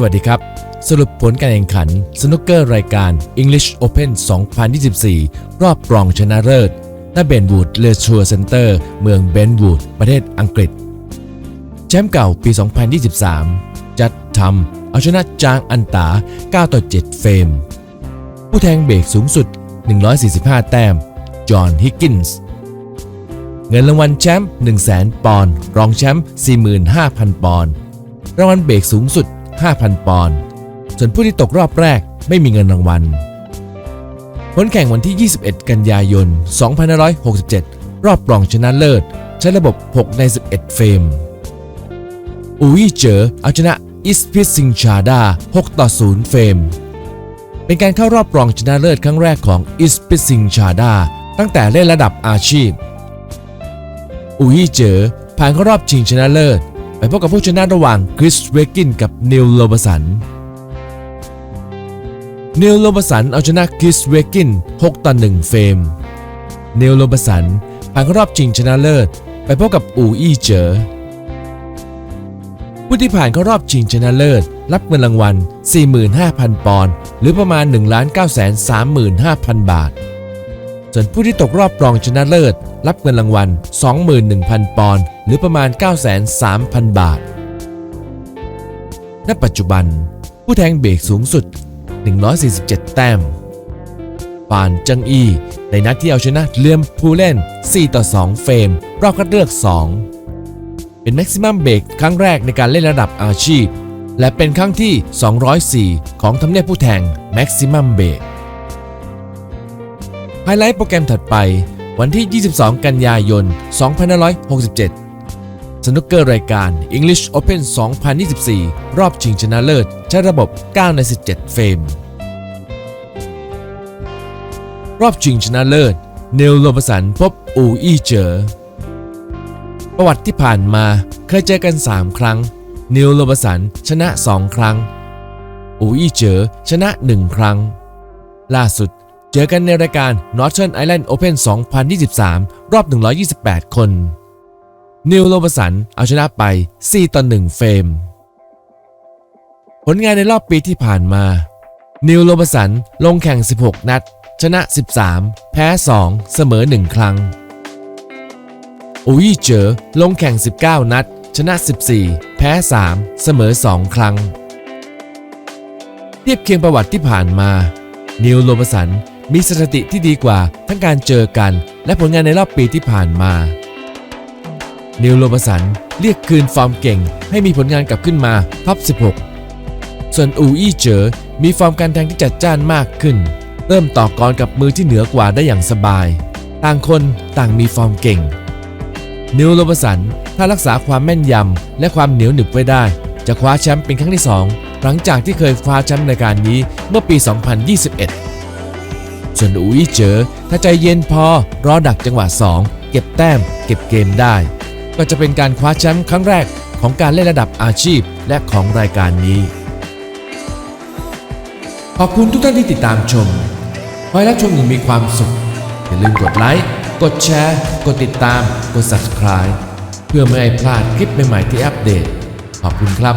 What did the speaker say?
สวัสดีครับ สรุปผลการแข่งขันสนุกเกอร์รายการ English Open 2024 รอบรองชนะเลิศณเบนวูดเลชัวเซ็นเตอร์เมืองเบนวูดประเทศอังกฤษ แชมป์เก่าปี 2023 จัดทำเอาชนะจางอันตา 9 ต่อ 7 เฟรม ผู้แทงเบรกสูงสุด 145 แต้ม จอห์น ฮิกกินส์ เงินรางวัลแชมป์100,000 ปอนด์ รองแชมป์45,000 ปอนด์ รางวัลเบรกสูงสุด 5,000 ปอนด์ ส่วนผู้ที่ตกรอบแรกไม่มีเงินรางวัล ผลแข่งวันที่ 21 กันยายน 2567 รอบรองชนะเลิศ ใช้ระบบ 6 ใน 11 เฟรม อูยเจอเอาชนะอิสพิซิงชาดา 6 ต่อ 0 เฟรม เป็นการเข้ารอบรองชนะเลิศครั้งแรกของอิสพิซิงชาดา ตั้งแต่เล่นระดับอาชีพ อูยเจอผ่านเข้ารอบชิงชนะเลิศ ไปพบกับผู้ชนะระหว่างคริสเวกินกับนิลโลบสันนิลโลบสันเอาชนะคริสเวกิน6ต่อ1เฟรมนิลโลบสันผ่านเข้ารอบชิงชนะเลิศ ไปพบกับอูอี้เจอผู้ที่ผ่านเข้ารอบชิงชนะเลิศ รับเงินรางวัล 45,000 ปอนด์หรือประมาณ 1 9 3 5 0 0 0 บาท ส่วนผู้ที่ตกรอบรองชนะเลิศ รับเงินรางวัล 21,000 ปอนด์หรือประมาณ 903,000 บาท ณ ปัจจุบัน ผู้แทงเบรกสูงสุด 147 แต้มปานจังอี ในนัดที่เอาชนะเลียมพูเล่น 4 ต่อ 2 เฟรม รอบคัดเลือก 2 เป็นแม็กซิมัมเบรกครั้งแรกในการเล่นระดับอาชีพ และเป็นครั้งที่ 204 ของทำเนียบผู้แทงแม็กซิมัมเบรก ไฮไลท์โปรแกรมถัดไป วันที่ 22 กันยายน 2567 สนุกเกอร์รายการ English Open 2024 รอบชิงชนะเลิศ ใช้ระบบ 9 ใน 17 เฟรม รอบชิงชนะเลิศ เนลโลบสันพบอูอีเจอ ประวัติที่ผ่านมาเคยเจอกัน 3 ครั้ง เนลโลบสันชนะ 2 ครั้ง อูอีเจอชนะ 1 ครั้ง ล่าสุด เจอกันในรายการ Northern Ireland Open 2023 รอบ 128 คน นิวโลบสันเอาชนะไป 4 ต่อ 1 เฟรม ผลงานในรอบปีที่ผ่านมา นิวโลบสันลงแข่ง 16 นัด ชนะ 13 แพ้ 2 เสมอ 1 ครั้งอุยเจอลงแข่ง 19 นัด ชนะ 14 แพ้ 3 เสมอ 2 ครั้ง เทียบเคียงประวัติที่ผ่านมานิวโลบสัน มีสถิติที่ดีกว่าทั้งการเจอกัน และผลงานในรอบปีที่ผ่านมา นิวโลบสันเรียกคืนฟอร์มเก่ง ให้มีผลงานกลับขึ้นมาท็อป 16 ส่วนอูอี้เจอมีฟอร์มการแทงที่จัดจ้านมากขึ้น เริ่มต่อกรกับมือที่เหนือกว่าได้อย่างสบาย ต่างคนต่างมีฟอร์มเก่ง นิวโลบสันถ้ารักษาความแม่นยำและความเหนียวหนึบไว้ได้ จะคว้าแชมป์เป็นครั้งที่ 2 หลังจากที่เคยคว้าแชมป์ในการนี้เมื่อปี 2021 ส่วนอูอี้เจอถ้าใจเย็นพอรอดักจังหวะ 2 เก็บแต้ม เก็บเกมได้ ก็จะเป็นการคว้าแชมป์ครั้งแรกของการเล่นระดับอาชีพและของรายการนี้ ขอบคุณทุกท่านที่ติดตามชมขอให้รับชมอย่างมีความสุข อย่าลืมกดไลค์ กดแชร์ กดติดตาม กด subscribe เพื่อไม่ให้พลาดคลิปใหม่ๆที่อัปเดต ขอบคุณครับ